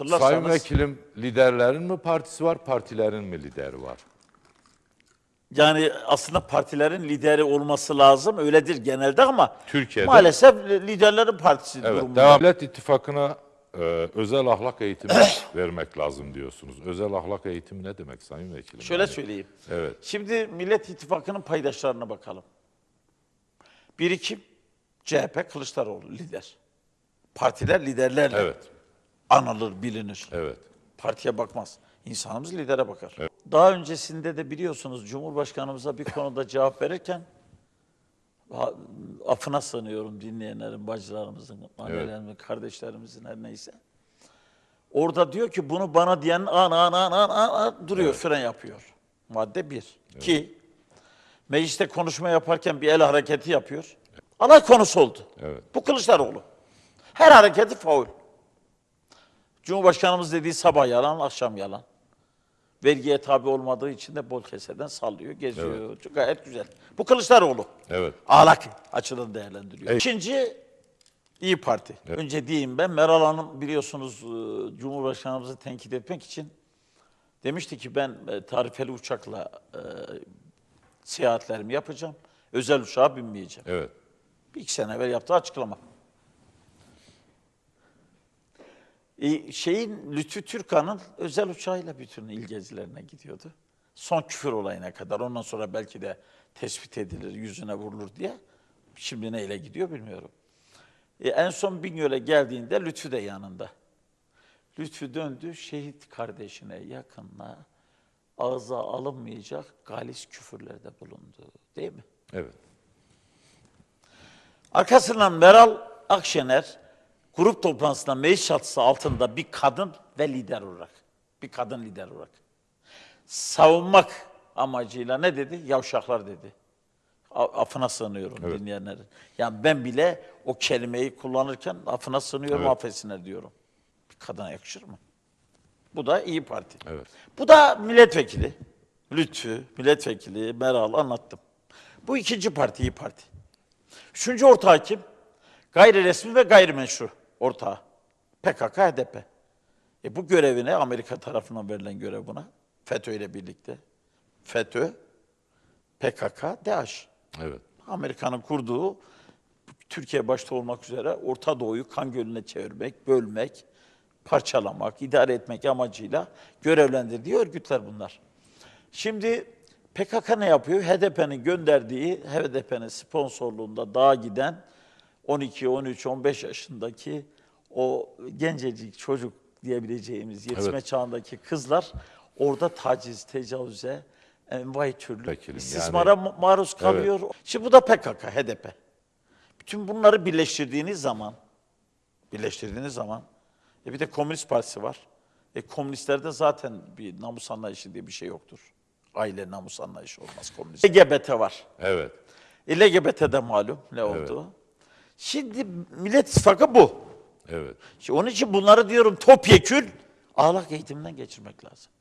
Hatırlarsanız Sayın Vekilim liderlerin mi partisi var, partilerin mi lideri var? yani aslında partilerin lideri olması lazım. Öyledir genelde ama Türkiye'de- maalesef liderlerin partisi Evet, durumunda. Devam Millet İttifakı'na e, özel ahlak eğitimi vermek lazım diyorsunuz. Özel ahlak eğitimi ne demek Sayın Vekilim? Şöyle Yani- söyleyeyim. Evet, Şimdi Millet İttifakı'nın paydaşlarına bakalım. Biri kim? CHP Kılıçdaroğlu lider. Partiler liderlerle evet, anılır, bilinir. evet. Partiye bakmaz. İnsanımız lidere bakar. Daha öncesinde de biliyorsunuz Cumhurbaşkanımıza bir konuda cevap verirken affına sığınıyorum dinleyenlerin, bacılarımızın, annelerimizin, kardeşlerimizin her neyse. Orada diyor ki bunu bana diyen an an an an, an, an duruyor, fren yapıyor. Madde bir. Ki mecliste konuşma yaparken bir el hareketi yapıyor. Alay konusu oldu. Evet. Bu Kılıçdaroğlu. Her hareketi faul. Cumhurbaşkanımız dediği sabah yalan, akşam yalan. Vergiye tabi olmadığı için de bol keseden sallıyor, geziyor. Çok Gayet güzel. Bu Kılıçdaroğlu. Evet. Ahlak açıdan değerlendiriyor. Evet. İkinci İyi Parti. Önce diyeyim ben Meral Hanım biliyorsunuz e, Cumhurbaşkanımızı tenkit etmek için demişti ki ben e, tarifeli uçakla e, seyahatlerimi yapacağım. Özel uçağa binmeyeceğim. Evet. Bir iki sene evvel yaptığı açıklama. E, şeyin Lütfü Türkan'ın özel uçağıyla bütün il gezilerine gidiyordu. Son küfür olayına kadar. Ondan sonra belki de tespit edilir, yüzüne vurulur diye. Şimdi neyle gidiyor bilmiyorum. E, en son Bingöl'e geldiğinde Lütfü de yanında. Lütfü döndü, şehit kardeşine, yakınına ağza alınmayacak galis küfürlerde bulundu. Değil mi? Evet. Arkasından Meral Akşener grup toplantısında meclis çatısı altında bir kadın ve lider olarak, bir kadın lider olarak savunmak amacıyla ne dedi? Yavşaklar dedi. A- Affına sığınıyorum dinleyenlerin. Yani ben bile o kelimeyi kullanırken affına sığınıyorum, Evet. affetsinler diyorum. Bir kadına yakışır mı? Bu da İyi Parti. Evet. Bu da milletvekili. Lütfü, milletvekili, Meral anlattım. Bu ikinci parti, İyi Parti. Üçüncü ortağı kim? Gayri resmi ve gayrimeşru ortağı. PKK, HDP. E bu görevine Amerika tarafından verilen görev buna. FETÖ ile birlikte. FETÖ, PKK, DAEŞ. Evet. Amerika'nın kurduğu Türkiye başta olmak üzere Orta Doğu'yu kan gölüne çevirmek, bölmek, parçalamak, idare etmek amacıyla görevlendirdiği örgütler bunlar. Şimdi PKK ne yapıyor? HDP'nin gönderdiği, HDP'nin sponsorluğunda dağa giden 12, 13, 15 yaşındaki o gencecik çocuk diyebileceğimiz yetişme Evet. çağındaki kızlar orada taciz, tecavüze, envai türlü Vekilim, istismara ma- maruz kalıyor. Şimdi bu da PKK, HDP. Bütün bunları birleştirdiğiniz zaman, birleştirdiğiniz zaman, e bir de Komünist Partisi var. E komünistlerde zaten bir namus anlayışı diye bir şey yoktur. Aile namus anlayışı olmaz komünist. LGBT var. Evet. E LGBT'de malum ne oldu. Şimdi Millet İttifakı bu. Evet. Şimdi onun için bunları diyorum topyekün ahlak eğitiminden geçirmek lazım.